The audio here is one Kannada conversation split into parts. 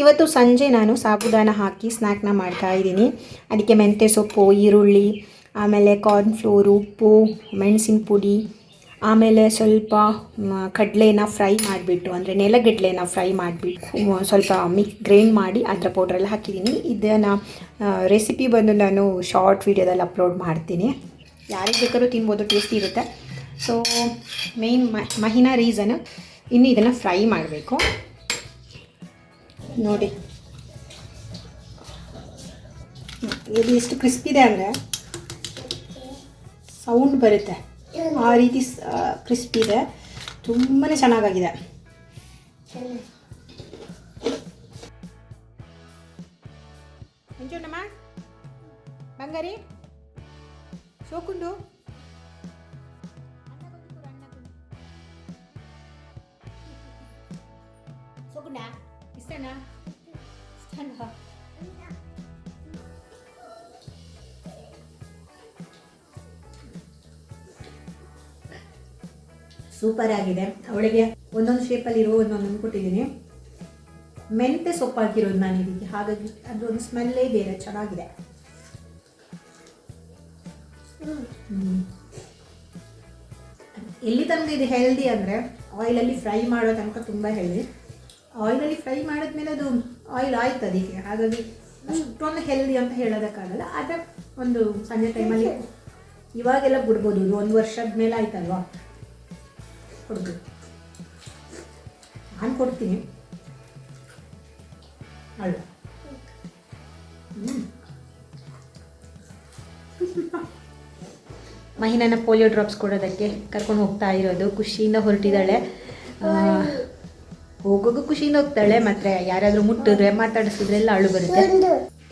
ಇವತ್ತು ಸಂಜೆ ನಾನು ಸಾಬುದಾನ ಹಾಕಿ ಸ್ನ್ಯಾಕ್ನ ಮಾಡ್ತಾ ಇದ್ದೀನಿ. ಅದಕ್ಕೆ ಮೆಂತ್ಯ ಸೊಪ್ಪು, ಈರುಳ್ಳಿ, ಆಮೇಲೆ ಕಾರ್ನ್ಫ್ಲೋರು ಉಪ್ಪು, ಮೆಣಸಿನ ಪುಡಿ, ಆಮೇಲೆ ಸ್ವಲ್ಪ ಕಡಲೆನ ಫ್ರೈ ಮಾಡಿಬಿಟ್ಟು, ಅಂದರೆ ನೆಲಗಡಲೆನ ಫ್ರೈ ಮಾಡಿಬಿಟ್ಟು ಸ್ವಲ್ಪ ಮಿಕ್ ಗ್ರೈಂಡ್ ಮಾಡಿ ಅದರ ಪೌಡ್ರೆಲ್ಲ ಹಾಕಿದ್ದೀನಿ. ಇದನ್ನು ರೆಸಿಪಿ ಬಂದು ನಾನು ಶಾರ್ಟ್ ವೀಡಿಯೋದಲ್ಲಿ ಅಪ್ಲೋಡ್ ಮಾಡ್ತೀನಿ. ಯಾರಿಗೆ ಬೇಕಾದ್ರೂ ತಿನ್ಬೋದು ಟೇಸ್ಟಿ ಇರುತ್ತೆ. ಸೊ ಮೇಯ್ನ್ ಮಹಿನಾ ರೀಸನ್ ಇನ್ನು ಇದನ್ನು ಫ್ರೈ ಮಾಡಬೇಕು. ನೋಡಿ. ಇದು ಎಷ್ಟು ಕ್ರಿಸ್ಪಿ ಇದೆ ಅಂದರೆ ಸೌಂಡ್ ಬರುತ್ತೆ. ಆ ರೀತಿ ಕ್ರಿಸ್ಪಿ ಇದೆ. ತುಂಬಾ ಚೆನ್ನಾಗಾಗಿದೆ. ಮಂಜುಣ್ಣಮ್ಮ ಬಂಗಾರಿ ಸೋಕುಂಡು ಸೋಕುಂಡ ಇಷ್ಟನಾ ಸೂಪರ್ ಆಗಿದೆ. ಅವಳಿಗೆ ಒಂದೊಂದು ಶೇಪಲ್ಲಿ ಇರೋ ಒಂದೊಂದು ಕೊಟ್ಟಿದ್ದೀನಿ. ಮೆಂತೆ ಸೊಪ್ಪು ಹಾಕಿರೋದು ನಾನು ಇದಕ್ಕೆ. ಹಾಗಾಗಿ ಅದೊಂದು ಸ್ಮೆಲ್ಲೇ ಬೇರೆ, ಚೆನ್ನಾಗಿದೆ. ಎಲ್ಲಿ ತನಕ ಇದು ಹೆಲ್ದಿ ಅಂದರೆ ಆಯಿಲಲ್ಲಿ ಫ್ರೈ ಮಾಡೋ ತನಕ ತುಂಬ ಹೆಲ್ದಿ ಆಯಿಲಲ್ಲಿ ಫ್ರೈ ಮಾಡಿದ್ಮೇಲೆ ಅದು ಆಯಿಲ್ ಆಯ್ತು ಅದಕ್ಕೆ. ಹಾಗಾಗಿ ಅಷ್ಟೊಂದು ಹೆಲ್ದಿ ಅಂತ ಹೇಳೋದಕ್ಕಾಗಲ್ಲ ಆದರೆ ಒಂದು ಸಂಜೆ ಟೈಮಲ್ಲಿ ಇವಾಗೆಲ್ಲ ಬಿಡ್ಬೋದು ಇದು ಒಂದು ವರ್ಷದ ಮೇಲೆ ಆಯ್ತಲ್ವಾ? ಕೊಡ್ಬೋದು ನಾನು ಕೊಡ್ತೀನಿ. ಅಲ್ಲ ಮಹಿನನ ಪೋಲಿಯೋ ಡ್ರಾಪ್ಸ್ ಕೊಡೋದಕ್ಕೆ ಕರ್ಕೊಂಡು ಹೋಗ್ತಾ ಇರೋದು ಖುಷಿಯಿಂದ ಹೊರಟಿದ್ದಾಳೆ. ಹೋಗೋಗೂ ಖುಷಿಯಿಂದ ಹೋಗ್ತಾಳೆ ಮತ್ತೆ ಯಾರಾದರೂ ಮುಟ್ಟಿದ್ರೆ ಮಾತಾಡಿಸಿದ್ರೆಲ್ಲ ಅಳು ಬರುತ್ತೆ.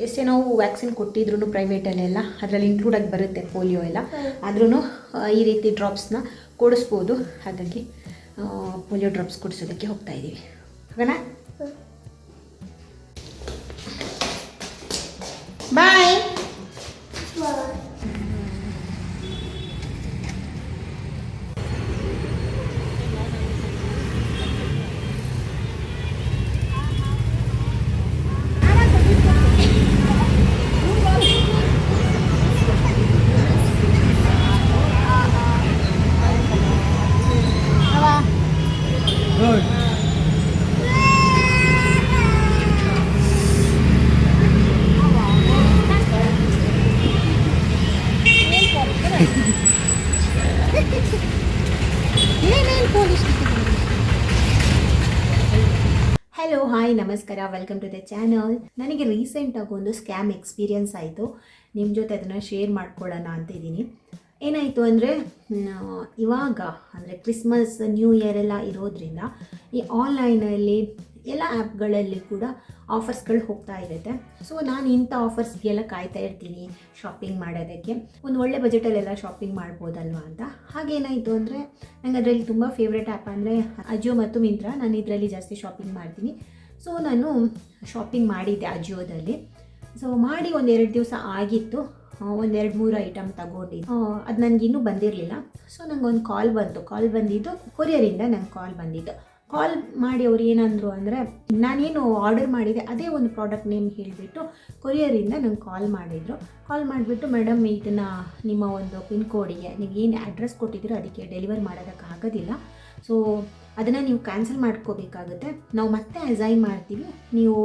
ಎಷ್ಟೇ ನಾವು ವ್ಯಾಕ್ಸಿನ್ ಕೊಟ್ಟಿದ್ರು ಪ್ರೈವೇಟಲ್ಲೆಲ್ಲ ಅದರಲ್ಲಿ ಇನ್ಕ್ಲೂಡ್ ಆಗಿ ಬರುತ್ತೆ ಪೋಲಿಯೋ ಎಲ್ಲ. ಆದ್ರೂ ಈ ರೀತಿ ಡ್ರಾಪ್ಸ್ನ ಕೊಡಿಸ್ಬೋದು. ಹಾಗಾಗಿ ಪೋಲಿಯೋ ಡ್ರಾಪ್ಸ್ ಕೊಡಿಸೋದಕ್ಕೆ ಹೋಗ್ತಾ ಇದ್ದೀವಿ ಹೋಗೋಣ? ಬಾಯ್ ನಮಸ್ಕಾರ ವೆಲ್ಕಮ್ ಟು ದ ಚಾನಲ್ ನನಗೆ ರೀಸೆಂಟಾಗಿ ಒಂದು ಸ್ಕ್ಯಾಮ್ ಎಕ್ಸ್ಪೀರಿಯನ್ಸ್ ಆಯಿತು. ನಿಮ್ಮ ಜೊತೆ ಅದನ್ನು ಶೇರ್ ಮಾಡ್ಕೊಳ್ಳೋಣ ಅಂತ ಇದ್ದೀನಿ ಏನಾಯಿತು ಅಂದರೆ ಇವಾಗ, ಅಂದರೆ ಕ್ರಿಸ್ಮಸ್ ನ್ಯೂ ಇಯರ್ ಎಲ್ಲ ಇರೋದ್ರಿಂದ ಈ ಆನ್ಲೈನಲ್ಲಿ ಎಲ್ಲ ಆ್ಯಪ್ಗಳಲ್ಲಿ ಕೂಡ ಆಫರ್ಸ್ಗಳು ಹೋಗ್ತಾ ಇರುತ್ತೆ. ಸೊ ನಾನು ಇಂಥ ಆಫರ್ಸ್ಗೆಲ್ಲ ಕಾಯ್ತಾ ಇರ್ತೀನಿ ಶಾಪಿಂಗ್ ಮಾಡೋದಕ್ಕೆ. ಒಂದು ಒಳ್ಳೆ ಬಜೆಟಲ್ಲೆಲ್ಲ ಶಾಪಿಂಗ್ ಮಾಡ್ಬೋದಲ್ವಾ ಅಂತ. ಹಾಗೇನಾಯಿತು ಅಂದರೆ ನಂಗೆ ಅದರಲ್ಲಿ ತುಂಬ ಫೇವ್ರೆಟ್ ಆ್ಯಪ್ ಅಂದರೆ ಅಜಿಯೋ ಮತ್ತು ಮಿಂತ್ರ ನಾನು ಇದರಲ್ಲಿ ಜಾಸ್ತಿ ಶಾಪಿಂಗ್ ಮಾಡ್ತೀನಿ. ಸೊ ನಾನು ಶಾಪಿಂಗ್ ಮಾಡಿದ್ದೆ ಅಜಿಯೋದಲ್ಲಿ ಸೊ ಮಾಡಿ ಒಂದೆರಡು ದಿವಸ ಆಗಿತ್ತು. ಒಂದೆರಡು ಮೂರು ಐಟಮ್ ತಗೊಂಡಿದ್ದು. ಅದು ನನಗೆ ಇನ್ನೂ ಬಂದಿರಲಿಲ್ಲ. ಸೊ ನಂಗೆ ಒಂದು ಕಾಲ್ ಬಂತು. ಕಾಲ್ ಬಂದಿದ್ದು ಕೊರಿಯರಿಂದ ನಂಗೆ ಕಾಲ್ ಬಂದಿದ್ದು. ಕಾಲ್ ಮಾಡಿ ಅವ್ರು ಏನಂದರು ಅಂದರೆ, ನಾನೇನು ಆರ್ಡರ್ ಮಾಡಿದೆ ಅದೇ ಒಂದು ಪ್ರಾಡಕ್ಟ್ ನೇಮ್ ಹೇಳಿಬಿಟ್ಟು ಕೊರಿಯರಿಂದ ನಂಗೆ ಕಾಲ್ ಮಾಡಿದರು. ಕಾಲ್ ಮಾಡಿಬಿಟ್ಟು ಮೇಡಮ್ ಇದನ್ನು ನಿಮ್ಮ ಒಂದು ಪಿನ್ ಕೋಡಿಗೆ ನೀವು ಏನು ಅಡ್ರೆಸ್ ಕೊಟ್ಟಿದ್ದೀರೋ, ಅದಕ್ಕೆ ಡೆಲಿವರ್ ಮಾಡೋದಕ್ಕೆ ಆಗೋದಿಲ್ಲ. ಸೊ ಅದನ್ನು ನೀವು ಕ್ಯಾನ್ಸಲ್ ಮಾಡ್ಕೋಬೇಕಾಗುತ್ತೆ. ನಾವು ಮತ್ತೆ ಅಸೈನ್ ಮಾಡ್ತೀವಿ. ನೀವು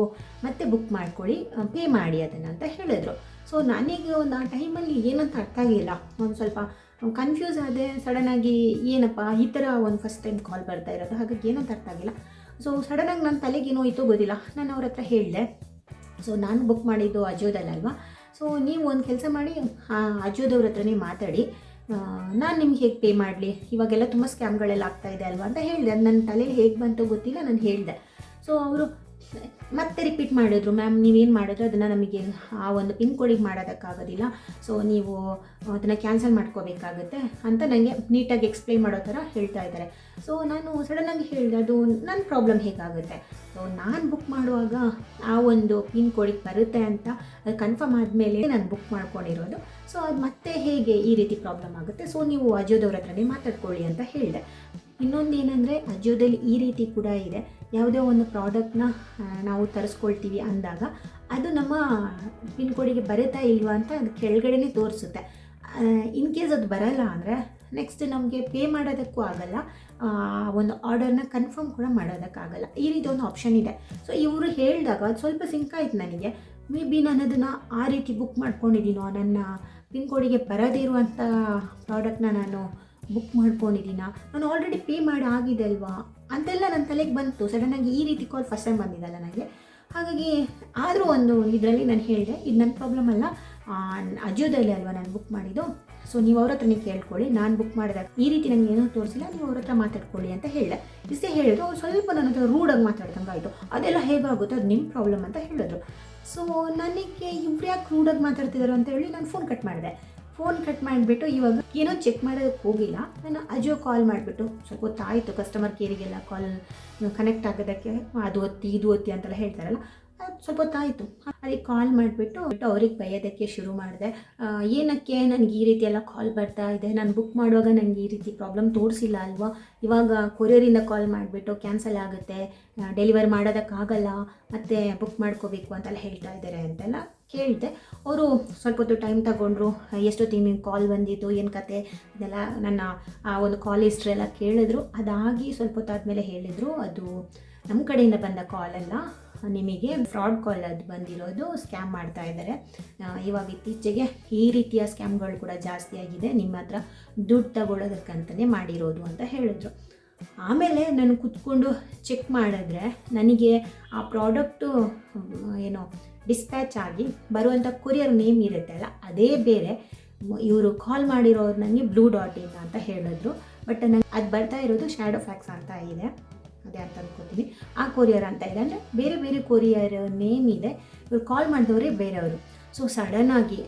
ಮತ್ತೆ ಬುಕ್ ಮಾಡ್ಕೊಳ್ಳಿ ಪೇ ಮಾಡಿ ಅದನ್ನು ಅಂತ ಹೇಳಿದ್ರು. ಸೊ ನನಗೆ ಒಂದು ಆ ಟೈಮಲ್ಲಿ ಏನಂತ ಅರ್ಥ ಆಗಿಲ್ಲ. ಒಂದು ಸ್ವಲ್ಪ ಕನ್ಫ್ಯೂಸ್ ಆದೆ ಸಡನ್ನಾಗಿ ಏನಪ್ಪ, ಈ ಥರ ಒಂದು ಫಸ್ಟ್ ಟೈಮ್ ಕಾಲ್ ಬರ್ತಾ ಇರೋದು. ಹಾಗಾಗಿ ಏನಂತ ಅರ್ಥ ಆಗಿಲ್ಲ. ಸೊ ಸಡನ್ನಾಗಿ ನನ್ನ ತಲೆಗೆ ಏನೋ ಇತ್ತು ಗೊತ್ತಿಲ್ಲ. ನಾನು ಅವ್ರ ಹತ್ರ ಹೇಳಿದೆ. ಸೊ ನಾನು ಬುಕ್ ಮಾಡಿದ್ದು ಅಜೋದಲ್ಲಲ್ವಾ ಸೊ ನೀವು ಒಂದು ಕೆಲಸ ಮಾಡಿ ಅಜೋದವ್ರ ಹತ್ರನೇ ಮಾತಾಡಿ. ನಾನು ನಿಮ್ಗೆ ಹೇಗೆ ಪೇ ಮಾಡಲಿ? ಇವಾಗೆಲ್ಲ ತುಂಬ ಸ್ಕ್ಯಾಮ್ಗಳೆಲ್ಲ ಇದೆ ಅಲ್ವಾ ಅಂತ ಹೇಳಿದೆ. ಅದು ನನ್ನ ತಲೆಯಲ್ಲಿ ಹೇಗೆ ಬಂತು ಗೊತ್ತಿಲ್ಲ, ನಾನು ಹೇಳಿದೆ. ಸೊ ಅವರು ಮತ್ತೆ ರಿಪೀಟ್ ಮಾಡಿದ್ರು. ಮ್ಯಾಮ್ ನೀವೇನು ಮಾಡಿದ್ರು? ಅದನ್ನು ನಮಗೆ ಆ ಒಂದು ಪಿನ್ ಕೋಡಿಗೆ ಮಾಡೋದಕ್ಕಾಗೋದಿಲ್ಲ. ಸೊ ನೀವು ಅದನ್ನು ಕ್ಯಾನ್ಸಲ್ ಮಾಡ್ಕೋಬೇಕಾಗುತ್ತೆ ಅಂತ ನನಗೆ ನೀಟಾಗಿ ಎಕ್ಸ್ಪ್ಲೈನ್ ಮಾಡೋ ಥರ ಹೇಳ್ತಾ ಇದ್ದಾರೆ. ಸೊ ನಾನು ಸಡನ್ನಾಗಿ ಹೇಳಿದೆ, ಅದು ನನ್ನ ಪ್ರಾಬ್ಲಮ್ ಹೇಗಾಗುತ್ತೆ? ಸೊ ನಾನು ಬುಕ್ ಮಾಡುವಾಗ ಆ ಒಂದು ಪಿನ್ ಕೋಡಿಗೆ ಬರುತ್ತೆ ಅಂತ ಅದು ಕನ್ಫರ್ಮ್ ಆದಮೇಲೆ ನಾನು ಬುಕ್ ಮಾಡ್ಕೊಂಡಿರೋದು. ಸೊ ಅದು ಮತ್ತೆ ಹೇಗೆ ಈ ರೀತಿ ಪ್ರಾಬ್ಲಮ್ ಆಗುತ್ತೆ? ಸೊ ನೀವು ಅಜೋದವ್ರ ಹತ್ರನೇ ಮಾತಾಡ್ಕೊಳ್ಳಿ ಅಂತ ಹೇಳಿದೆ. ಇನ್ನೊಂದು ಏನಂದರೆ ಅಜಿಯೋದಲ್ಲಿ ಈ ರೀತಿ ಕೂಡ ಇದೆ. ಯಾವುದೇ ಒಂದು ಪ್ರಾಡಕ್ಟ್ನ ನಾವು ತರಿಸ್ಕೊಳ್ತೀವಿ ಅಂದಾಗ ಅದು ನಮ್ಮ ಪಿನ್ ಕೋಡಿಗೆ ಬರುತ್ತಾ ಇಲ್ವಾ ಅಂತ ಅದು ಕೆಳಗಡೆನೇ ತೋರಿಸುತ್ತೆ. ಇನ್ ಕೇಸ್ ಅದು ಬರಲ್ಲ ಅಂದರೆ ನೆಕ್ಸ್ಟ್ ನಮಗೆ ಪೇ ಮಾಡೋದಕ್ಕೂ ಆಗಲ್ಲ. ಒಂದು ಆರ್ಡರ್ನ ಕನ್ಫರ್ಮ್ ಕೂಡ ಮಾಡೋದಕ್ಕಾಗಲ್ಲ. ಈ ರೀತಿ ಒಂದು ಆಪ್ಷನ್ ಇದೆ. ಸೊ ಇವರು ಹೇಳಿದಾಗ ಅದು ಸ್ವಲ್ಪ ಸಿಂಕ್ ಆಯ್ತು ನನಗೆ. ಮೇ ಬಿ ನಾನು ಅದನ್ನು ಆ ರೀತಿ ಬುಕ್ ಮಾಡ್ಕೊಂಡಿದ್ದೀನೋ, ನನ್ನ ಪಿನ್ ಕೋಡಿಗೆ ಬರದೇ ಇರುವಂಥ ಪ್ರಾಡಕ್ಟ್ನ ನಾನು ಬುಕ್ ಮಾಡ್ಕೊಂಡಿದ್ದೀನಾ ನಾನು ಆಲ್ರೆಡಿ ಪೇ ಮಾಡಿ ಆಗಿದೆ ಅಲ್ವಾ? ಅಂತೆಲ್ಲ ನನ್ನ ತಲೆಗೆ ಬಂತು. ಸಡನ್ನಾಗಿ ಈ ರೀತಿ ಕಾಲ್ ಫಸ್ಟ್ ಟೈಮ್ ಬಂದಿದ್ದಲ್ಲ ನನಗೆ ಹಾಗಾಗಿ ಆದರೂ ಒಂದು ಇದರಲ್ಲಿ ನಾನು ಹೇಳಿದೆ, ಇದು ನನ್ನ ಪ್ರಾಬ್ಲಮ್ ಅಲ್ಲ. ಅಜಿಯೋದಲ್ಲಿ ಅಲ್ವಾ ನಾನು ಬುಕ್ ಮಾಡಿದ್ದು? ಸೊ ನೀವು ಅವ್ರ ಹತ್ರನೇ ಕೇಳ್ಕೊಳ್ಳಿ. ನಾನು ಬುಕ್ ಮಾಡಿದಾಗ ಈ ರೀತಿ ನನಗೆ ಏನೂ ತೋರಿಸಿಲ್ಲ. ನೀವು ಅವ್ರ ಹತ್ರ ಮಾತಾಡ್ಕೊಳ್ಳಿ ಅಂತ ಹೇಳಿದೆ. ಇಷ್ಟೇ ಹೇಳಿದ್ರು. ಅವ್ರು ಸ್ವಲ್ಪ ನನ್ನ ಹತ್ರ ರೂಡಾಗಿ ಮಾತಾಡ್ದಂಗೆ ಆಯಿತು ಅದೆಲ್ಲ ಹೇಗಾಗುತ್ತೆ? ಅದು ನಿಮ್ಮ ಪ್ರಾಬ್ಲಮ್ ಅಂತ ಹೇಳಿದ್ರು. ಸೊ ನನಗೆ ಇವ್ರು ಯಾಕೆ ರೂಡಾಗಿ ಮಾತಾಡ್ತಿದ್ದಾರೆ ಅಂತ ಹೇಳಿ ನಾನು ಫೋನ್ ಕಟ್ ಮಾಡಿದೆ. ಫೋನ್ ಕಟ್ ಮಾಡಿಬಿಟ್ಟು ಇವಾಗ ಏನೋ ಚೆಕ್ ಮಾಡೋದಕ್ಕೆ ಹೋಗಿಲ್ಲ. ನಾನು ಅಜೋ ಕಾಲ್ ಮಾಡಿಬಿಟ್ಟು ಸ್ವಲ್ಪ ಗೊತ್ತಾಯಿತು ಕಸ್ಟಮರ್ ಕೇರಿಗೆಲ್ಲ ಕಾಲ್ ಕನೆಕ್ಟ್ ಆಗೋದಕ್ಕೆ ಅದು ಒತ್ತಿ ಇದು ಒತ್ತಿ ಅಂತೆಲ್ಲ ಹೇಳ್ತಾರಲ್ಲ. ಸ್ವಲ್ಪ ಹೊತ್ತಾಯಿತು ಅದಕ್ಕೆ ಕಾಲ್ ಮಾಡಿಬಿಟ್ಟು ಅವ್ರಿಗೆ ಬೈಯೋದಕ್ಕೆ ಶುರು ಮಾಡಿದೆ. ಏನಕ್ಕೆ ನನಗೆ ಈ ರೀತಿ ಎಲ್ಲ ಕಾಲ್ ಬರ್ತಾ ಇದೆ? ನಾನು ಬುಕ್ ಮಾಡುವಾಗ ನನಗೆ ಈ ರೀತಿ ಪ್ರಾಬ್ಲಮ್ ತೋರಿಸಿಲ್ಲ ಅಲ್ವಾ? ಇವಾಗ ಕೊರಿಯರಿಂದ ಕಾಲ್ ಮಾಡಿಬಿಟ್ಟು ಕ್ಯಾನ್ಸಲ್ ಆಗುತ್ತೆ. ಡೆಲಿವರ್ ಮಾಡೋದಕ್ಕಾಗಲ್ಲ. ಮತ್ತು ಬುಕ್ ಮಾಡ್ಕೋಬೇಕು ಅಂತೆಲ್ಲ ಹೇಳ್ತಾ ಇದ್ದಾರೆ ಅಂತೆಲ್ಲ ಕೇಳಿದೆ. ಅವರು ಸ್ವಲ್ಪ ಹೊತ್ತು ಟೈಮ್ ತಗೊಂಡ್ರು. ಎಷ್ಟೊತ್ತಿಗೆ ನಿಮ್ಗೆ ಕಾಲ್ ಬಂದಿತ್ತು ಏನು ಕತೆ? ಇದೆಲ್ಲ ನನ್ನ, ಆ, ಒಂದು ಕಾಲ್ ಹಿಸ್ಟ್ರಿ ಎಲ್ಲ ಕೇಳಿದ್ರು. ಅದಾಗಿ ಸ್ವಲ್ಪ ಹೊತ್ತಾದ್ಮೇಲೆ ಹೇಳಿದರು. ಅದು ನಮ್ಮ ಕಡೆಯಿಂದ ಬಂದ ಕಾಲಲ್ಲ ನಿಮಗೆ ಫ್ರಾಡ್ ಕಾಲ್ ಅದು ಬಂದಿರೋದು ಸ್ಕ್ಯಾಮ್ ಮಾಡ್ತಾ ಇದ್ದಾರೆ. ಇವಾಗ ಇತ್ತೀಚೆಗೆ ಈ ರೀತಿಯ ಸ್ಕ್ಯಾಮ್ಗಳು ಕೂಡ ಜಾಸ್ತಿ ಆಗಿದೆ. ನಿಮ್ಮ ಹತ್ರ ದುಡ್ಡು ತಗೊಳ್ಳೋದಕ್ಕಂತಲೇ ಮಾಡಿರೋದು ಅಂತ ಹೇಳಿದ್ರು. ಆಮೇಲೆ ನಾನು ಕುತ್ಕೊಂಡು ಚೆಕ್ ಮಾಡಿದ್ರೆ ನನಗೆ ಆ ಪ್ರಾಡಕ್ಟು, ಏನೋ, ಡಿಸ್ಪ್ಯಾಚ್ ಆಗಿ ಬರುವಂಥ ಕೊರಿಯರ್ ನೇಮ್ ಇರುತ್ತೆ ಅಲ್ಲ, ಅದೇ ಬೇರೆ. ಇವರು ಕಾಲ್ ಮಾಡಿರೋರು ನನಗೆ ಬ್ಲೂ ಡಾಟ್ ಇಂದ ಅಂತ ಹೇಳಿದ್ರು. ಬಟ್ ನನಗೆ ಅದು ಬರ್ತಾ ಇರೋದು ಶ್ಯಾಡೋ ಫ್ಯಾಕ್ಸ್ ಅಂತ ಇದೆ. ಅದೇ ಅಂತ ಅನ್ಕೋತೀನಿ. ಆ ಕೊರಿಯರ್ ಅಂತ ಇದೆ. ಅಂದರೆ ಬೇರೆ ಬೇರೆ ಕೊರಿಯರ್ ನೇಮ್ ಇದೆ. ಇವ್ರು ಕಾಲ್ ಮಾಡಿದವರೇ ಬೇರೆಯವರು. ಸೊ ಸಡನ್ನಾಗಿ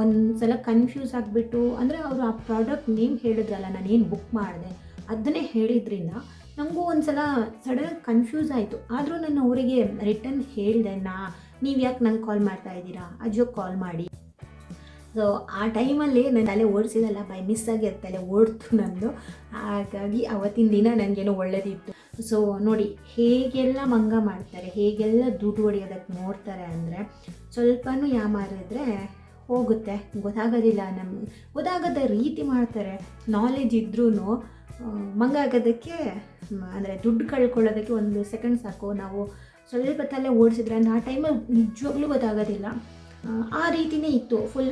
ಒಂದು ಸಲ ಕನ್ಫ್ಯೂಸ್ ಆಗಿಬಿಟ್ಟು, ಅಂದರೆ ಅವರು ಆ ಪ್ರಾಡಕ್ಟ್ ನೇಮ್ ಹೇಳಿದ್ರಲ್ಲ, ನಾನು ಏನು ಬುಕ್ ಮಾಡಿದೆ? ಅದನ್ನೇ ಹೇಳಿದ್ರಿಂದ ನಮಗೂ ಒಂದು ಸಲ ಸಡನ್ ಕನ್ಫ್ಯೂಸ್ ಆಯಿತು. ಆದರೂ ನಾನು ಅವರಿಗೆ ರಿಟರ್ನ್ ಹೇಳಿದೆ, ನಾ ನೀವು ಯಾಕೆ ನಂಗೆ ಕಾಲ್ ಮಾಡ್ತಾ ಇದ್ದೀರಾ? ಅಜ್ಜೋಗೆ ಕಾಲ್ ಮಾಡಿ. ಸೊ ಆ ಟೈಮಲ್ಲಿ ನಾನು ತಲೆ ಓಡಿಸಿದಲ್ಲ ಬೈ ಮಿಸ್ ಆಗಿ ಅದು ತಲೆ ಓಡ್ತು ನಂದು. ಹಾಗಾಗಿ ಅವತ್ತಿನ ದಿನ ನನಗೇನೋ ಒಳ್ಳೇದಿತ್ತು. ಸೊ ನೋಡಿ, ಹೇಗೆಲ್ಲ ಮಂಗ ಮಾಡ್ತಾರೆ, ಹೇಗೆಲ್ಲ ದುಡ್ಡು ಹೊಡೆಯೋದಕ್ಕೆ ನೋಡ್ತಾರೆ ಅಂದರೆ, ಸ್ವಲ್ಪನೂ ಯಾಮಾರಿದ್ರೆ ಹೋಗುತ್ತೆ. ಗೊತ್ತಾಗೋದಿಲ್ಲ ನಮ್ಗೆ ಗೊತ್ತಾಗದ ರೀತಿ ಮಾಡ್ತಾರೆ. ನಾಲೆಜ್ ಇದ್ರೂ ಮಂಗ ಆಗೋದಕ್ಕೆ ಅಂದರೆ ದುಡ್ಡು ಕಳ್ಕೊಳ್ಳೋದಕ್ಕೆ ಒಂದು ಸೆಕೆಂಡ್ ಸಾಕು. ನಾವು ಸ್ವಲ್ಪ ತಲೆ ಓಡಿಸಿದ್ರೆ ಆ ಟೈಮಲ್ಲಿ ನಿಜವಾಗ್ಲೂ ಗೊತ್ತಾಗೋದಿಲ್ಲ. ಆ, ರೀತಿನೇ ಇತ್ತು. ಫುಲ್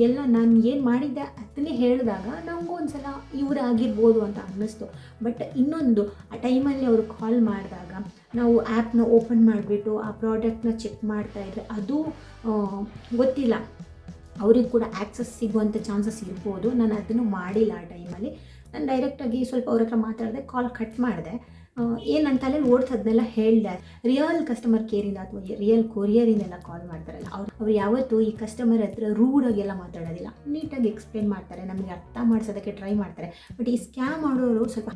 ಎಲ್ಲ ನಾನು ಏನು ಮಾಡಿದ್ದೆ ಅದನ್ನೇ ಹೇಳಿದಾಗ ನಮಗೂ ಒಂದು ಸಲ ಇವ್ರು ಆಗಿರ್ಬೋದು ಅಂತ ಅನ್ನಿಸ್ತು. ಬಟ್ ಇನ್ನೊಂದು ಆ ಟೈಮಲ್ಲಿ ಅವರು ಕಾಲ್ ಮಾಡಿದಾಗ ನಾವು ಆ್ಯಪ್ನ ಓಪನ್ ಮಾಡಿಬಿಟ್ಟು ಆ ಪ್ರಾಡಕ್ಟ್ನ ಚೆಕ್ ಮಾಡ್ತಾ ಇದ್ರೆ ಅದು ಗೊತ್ತಿಲ್ಲ. ಅವ್ರಿಗೆ ಕೂಡ ಆ್ಯಕ್ಸಸ್ ಸಿಗುವಂಥ ಚಾನ್ಸಸ್ ಇರ್ಬೋದು. ನಾನು ಅದನ್ನು ಮಾಡಿಲ್ಲ ಆ ಟೈಮಲ್ಲಿ ನಾನು ಡೈರೆಕ್ಟಾಗಿ ಸ್ವಲ್ಪ ಅವ್ರ ಹತ್ರ ಮಾತಾಡಿದೆ ಕಾಲ್ ಕಟ್ ಮಾಡಿದೆ. ಏನು ನನ್ನ ತಲೆಯಲ್ಲಿ ಅದನ್ನೆಲ್ಲ ಹೇಳಿದೆ. ರಿಯಲ್ ಕಸ್ಟಮರ್ ಕೇರಿಂದ ಅಥವಾ ರಿಯಲ್ ಕೊರಿಯರಿಂದೆಲ್ಲ ಕಾಲ್ ಮಾಡ್ತಾರಲ್ಲ, ಅವ್ರು ಅವ್ರು ಯಾವತ್ತೂ ಈ ಕಸ್ಟಮರ್ ಹತ್ರ ರೂಡಾಗೆಲ್ಲ ಮಾತಾಡೋದಿಲ್ಲ. ನೀಟಾಗಿ ಎಕ್ಸ್ಪ್ಲೇನ್ ಮಾಡ್ತಾರೆ, ನಮಗೆ ಅರ್ಥ ಮಾಡಿಸೋದಕ್ಕೆ ಟ್ರೈ ಮಾಡ್ತಾರೆ. ಬಟ್ ಈ ಸ್ಕ್ಯಾಮ್ ಮಾಡೋರು ಸ್ವಲ್ಪ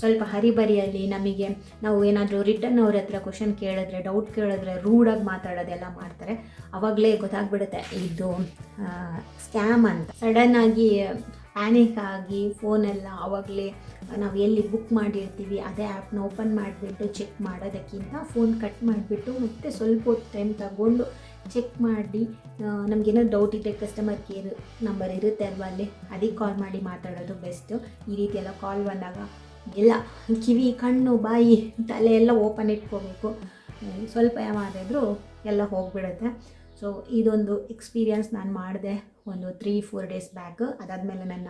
ಸ್ವಲ್ಪ ಹರಿಬರಿಯಲ್ಲಿ ನಮಗೆ ನಾವು ಏನಾದರೂ ರಿಟರ್ನ್ ಅವ್ರ ಹತ್ರ ಕ್ವಶನ್ ಕೇಳಿದ್ರೆ ಡೌಟ್ ಕೇಳಿದ್ರೆ ರೂಡಾಗಿ ಮಾತಾಡೋದೆಲ್ಲ ಮಾಡ್ತಾರೆ. ಅವಾಗಲೇ ಗೊತ್ತಾಗ್ಬಿಡುತ್ತೆ, ಇದು ಸ್ಕ್ಯಾಮ್ ಅಂತ. ಸಡನ್ನಾಗಿ ಪ್ಯಾನಿಕ್ ಆಗಿ ಫೋನೆಲ್ಲ ಅವಾಗಲೇ ನಾವು ಎಲ್ಲಿ ಬುಕ್ ಮಾಡಿರ್ತೀವಿ, ಅದೇ ಆ್ಯಪ್ನ ಓಪನ್ ಮಾಡಿಬಿಟ್ಟು ಚೆಕ್ ಮಾಡೋದಕ್ಕಿಂತ ಫೋನ್ ಕಟ್ ಮಾಡಿಬಿಟ್ಟು ಮತ್ತೆ ಸ್ವಲ್ಪ ಹೊತ್ತು ಟೈಮ್ ತಗೊಂಡು ಚೆಕ್ ಮಾಡಿ ನಮಗೇನೋ ಡೌಟ್ ಇದೆ ಕಸ್ಟಮರ್ ಕೇರ್ ನಂಬರ್ ಇರುತ್ತೆ ಅಲ್ವಾ ಅಲ್ಲಿ? ಅದಕ್ಕೆ ಕಾಲ್ ಮಾಡಿ ಮಾತಾಡೋದು ಬೆಸ್ಟು ಈ ರೀತಿ ಎಲ್ಲ ಕಾಲ್ ಬಂದಾಗ ಎಲ್ಲ ಕಿವಿ, ಕಣ್ಣು, ಬಾಯಿ, ತಲೆ ಎಲ್ಲ ಓಪನ್ ಇಟ್ಕೋಬೇಕು. ಸ್ವಲ್ಪ ಯಾವಾಗಾದರೂ ಎಲ್ಲ ಹೋಗ್ಬಿಡುತ್ತೆ. ಸೊ ಇದೊಂದು ಎಕ್ಸ್ಪೀರಿಯನ್ಸ್ ನಾನು ಮಾಡಿದೆ ಒಂದು ತ್ರೀ ಫೋರ್ ಡೇಸ್ ಬ್ಯಾಕ್ ಅದಾದಮೇಲೆ ನನ್ನ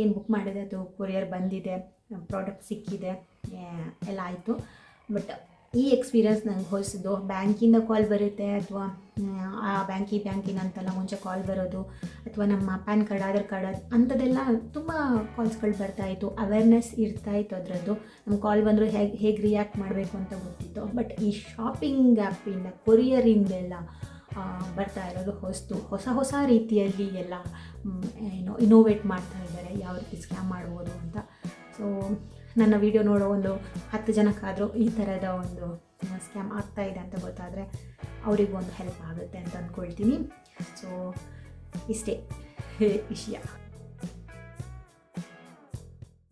ಏನು ಬುಕ್ ಮಾಡಿದೆ ಅದು ಕೊರಿಯರ್ ಬಂದಿದೆ. ಪ್ರಾಡಕ್ಟ್ ಸಿಕ್ಕಿದೆ. ಎಲ್ಲ ಆಯಿತು. ಬಟ್ ಈ ಎಕ್ಸ್ಪೀರಿಯನ್ಸ್ ನನಗೆ ಹೋಲಿಸಿದ್ದು ಬ್ಯಾಂಕಿಂದ ಕಾಲ್ ಬರುತ್ತೆ ಅಥವಾ, ಆ ಬ್ಯಾಂಕಿ ಬ್ಯಾಂಕಿನ ಅಂತೆಲ್ಲ ಮುಂಚೆ ಕಾಲ್ ಬರೋದು ಅಥವಾ ನಮ್ಮ ಪ್ಯಾನ್ ಕಾರ್ಡ್, ಆಧಾರ್ ಕಾರ್ಡ್ ಅಂಥದ್ದೆಲ್ಲ ತುಂಬ ಕಾಲ್ಸ್ಗಳು ಬರ್ತಾಯಿತ್ತು ಅವೇರ್ನೆಸ್ ಇರ್ತಾಯಿತ್ತು ಅದರದ್ದು. ನಮ್ಮ ಕಾಲ್ ಬಂದರೂ ಹೇಗೆ ಹೇಗೆ ರಿಯಾಕ್ಟ್ ಮಾಡಬೇಕು ಅಂತ ಗೊತ್ತಿತ್ತು. ಬಟ್ ಈ ಶಾಪಿಂಗ್ ಆ್ಯಪಿಂದ ಕೊರಿಯರಿಂದೆಲ್ಲ ಬರ್ತಾ ಇರೋದು ಹೊಸ್ತು. ಹೊಸ ಹೊಸ ರೀತಿಯಲ್ಲಿ ಎಲ್ಲ ಏನು ಇನೋವೇಟ್ ಮಾಡ್ತಾ ಇದ್ದಾರೆ. ಯಾವ ರೀತಿ ಸ್ಕ್ಯಾಮ್ ಮಾಡ್ಬೋದು ಅಂತ. ಸೊ ನನ್ನ ವಿಡಿಯೋ ನೋಡೋ ಒಂದು ಹತ್ತು ಜನಕ್ಕಾದರೂ ಈ ಥರದ ಒಂದು ಸ್ಕ್ಯಾಮ್ ಆಗ್ತಾ ಇದೆ ಅಂತ ಗೊತ್ತಾದರೆ ಅವರಿಗೂ ಒಂದು ಹೆಲ್ಪ್ ಆಗುತ್ತೆ ಅಂತ ಅಂದ್ಕೊಳ್ತೀನಿ ಸೊ ಇಷ್ಟೇ, ವಿಷಯ.